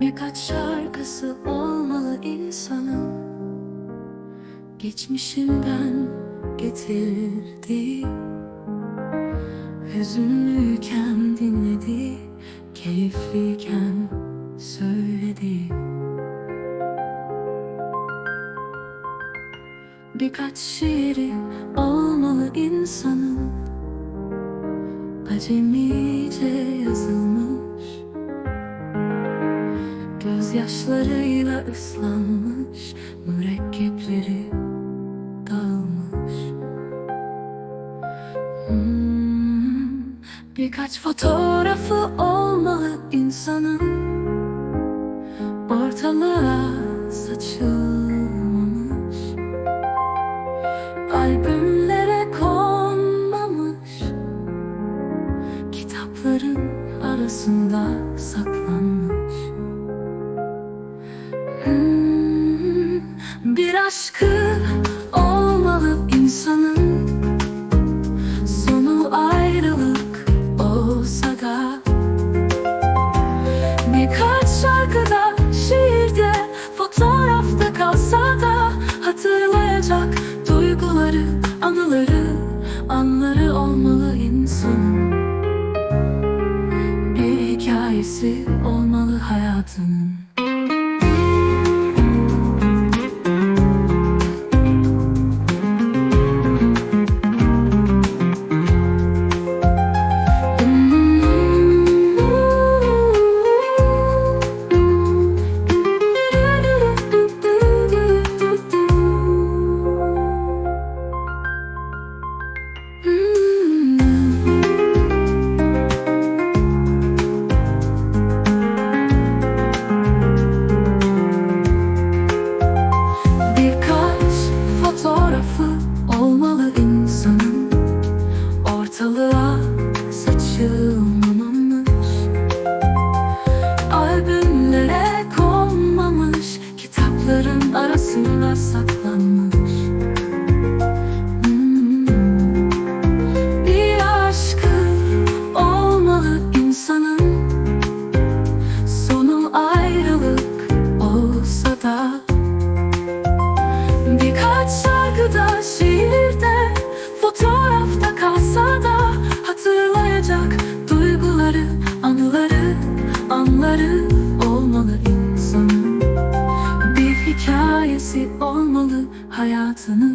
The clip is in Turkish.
Birkaç şarkısı olmalı insanın Geçmişinden getirdi. Hüzünlüyken dinledi Keyifliyken söyledi. Birkaç şiiri olmalı insanın Acemice yazılmış Gözyaşlarıyla ıslanmış Mürekkepleri dağılmış. Hmm, Birkaç fotoğrafı olmalı insanın. Ortalığa saçılmamış aşkı olmalı insanın. Sonu ayrılık olsa da. Birkaç şarkıda, şiirde, fotoğrafta kalsa da Hatırlayacak duyguları, anıları, anları olmalı insanın. Bir hikayesi olmalı hayatının Hmm. Bir aşkı olmalı insanın. Sonu ayrılık olsa da. Birkaç şarkıda, şiirde, fotoğrafta kalsa da. Hatırlayacak duyguları, anıları, anları olmalı insanın. Hikayesi olmalı hayatının